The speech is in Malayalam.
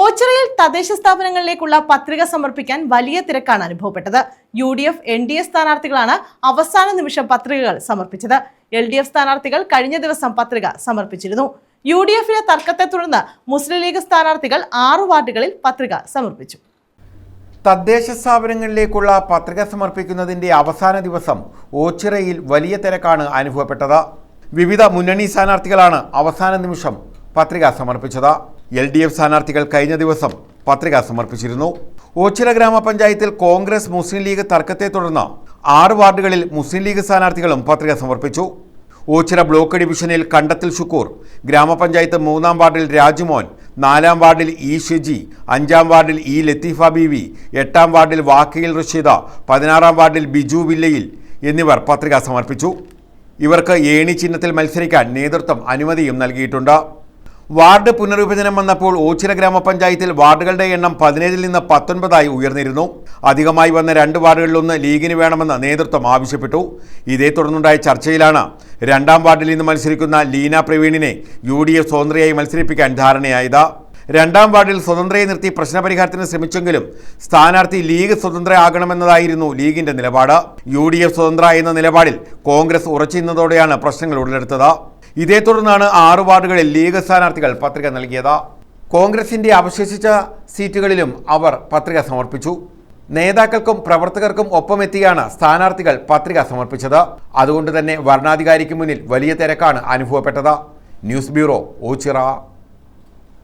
ഓച്ചിറയിൽ തദ്ദേശ സ്ഥാപനങ്ങളിലേക്കുള്ള പത്രിക സമർപ്പിക്കാൻ വലിയ തിരക്കാണ് അനുഭവപ്പെട്ടത്. U D F N D A സ്ഥാനാർത്ഥികളാണ് അവസാന നിമിഷം പത്രികകൾ സമർപ്പിച്ചത്. എൽ ഡി എഫ് സ്ഥാനാർത്ഥികൾ കഴിഞ്ഞ ദിവസം പത്രിക സമർപ്പിച്ചിരുന്നു. യു ഡി എഫിലെ തർക്കത്തെ തുടർന്ന് മുസ്ലിം ലീഗ് സ്ഥാനാർത്ഥികൾ ആറു വാർഡുകളിൽ പത്രിക സമർപ്പിച്ചു. തദ്ദേശ സ്ഥാപനങ്ങളിലേക്കുള്ള പത്രിക സമർപ്പിക്കുന്നതിന്റെ അവസാന ദിവസം ഓച്ചിറയിൽ വലിയ തിരക്കാണ് അനുഭവപ്പെട്ടത്. വിവിധ മുന്നണി സ്ഥാനാർത്ഥികളാണ് അവസാന നിമിഷം പത്രിക സമർപ്പിച്ചത്. എൽ ഡി എഫ് സ്ഥാനാർത്ഥികൾ കഴിഞ്ഞ ദിവസം പത്രിക സമർപ്പിച്ചിരുന്നു. ഓച്ചിറ ഗ്രാമപഞ്ചായത്തിൽ കോൺഗ്രസ് മുസ്ലിം ലീഗ് തർക്കത്തെ തുടർന്ന് ആറ് വാർഡുകളിൽ മുസ്ലിം ലീഗ് സ്ഥാനാർത്ഥികളും പത്രിക സമർപ്പിച്ചു. ഓച്ചിറ ബ്ലോക്ക് ഡിവിഷനിൽ കണ്ടത്തിൽ ഷുക്കൂർ ഗ്രാമപഞ്ചായത്ത് മൂന്നാം വാർഡിൽ രാജുമോൻ നാലാം വാർഡിൽ ഇ ഷിജി അഞ്ചാം വാർഡിൽ ഇ ലത്തീഫ ബീവി എട്ടാം വാർഡിൽ വാക്കയിൽ റഷീദ പതിനാറാം വാർഡിൽ ബിജു വില്ലയിൽ എന്നിവർ പത്രിക സമർപ്പിച്ചു. ഇവർക്ക് ഏണി ചിഹ്നത്തിൽ മത്സരിക്കാൻ നേതൃത്വം അനുമതിയും നൽകിയിട്ടുണ്ട്. വാർഡ് പുനർവിഭജനം വന്നപ്പോൾ ഓച്ചിറ ഗ്രാമപഞ്ചായത്തിൽ വാർഡുകളുടെ എണ്ണം പതിനേഴിൽ നിന്ന് പത്തൊൻപതായി ഉയർന്നിരുന്നു. അധികമായി വന്ന രണ്ട് വാർഡുകളിലൊന്ന് ലീഗിന് വേണമെന്ന് നേതൃത്വം ആവശ്യപ്പെട്ടു. ഇതേ തുടർന്നുണ്ടായ ചർച്ചയിലാണ് രണ്ടാം വാർഡിൽ നിന്ന് മത്സരിക്കുന്ന ലീന പ്രവീണിനെ യു ഡി എഫ് സ്വതന്ത്രയായി മത്സരിപ്പിക്കാൻ ധാരണയായത്. രണ്ടാം വാർഡിൽ സ്വതന്ത്രയെ നിർത്തി പ്രശ്നപരിഹാരത്തിന് ശ്രമിച്ചെങ്കിലും സ്ഥാനാർത്ഥി ലീഗ് സ്വതന്ത്ര ആകണമെന്നതായിരുന്നു ലീഗിന്റെ നിലപാട്. യു ഡി എഫ് സ്വതന്ത്ര എന്ന നിലപാടിൽ കോൺഗ്രസ് ഉറച്ചിരുന്നതോടെയാണ് പ്രശ്നങ്ങൾ ഉടലെടുത്തത്. ഇതേ തുടർന്നാണ് ആറ് വാർഡുകളിൽ ലീഗ് സ്ഥാനാർത്ഥികൾ പത്രിക നൽകിയത്. കോൺഗ്രസിന്റെ അവശേഷിച്ച സീറ്റുകളിലും അവർ പത്രിക സമർപ്പിച്ചു. നേതാക്കൾക്കും പ്രവർത്തകർക്കും ഒപ്പമെത്തിയാണ് സ്ഥാനാർത്ഥികൾ പത്രിക സമർപ്പിച്ചത്. അതുകൊണ്ട് തന്നെ വരണാധികാരിക്ക് മുന്നിൽ വലിയ തിരക്കാണ് അനുഭവപ്പെട്ടത്. News bureau Ochira.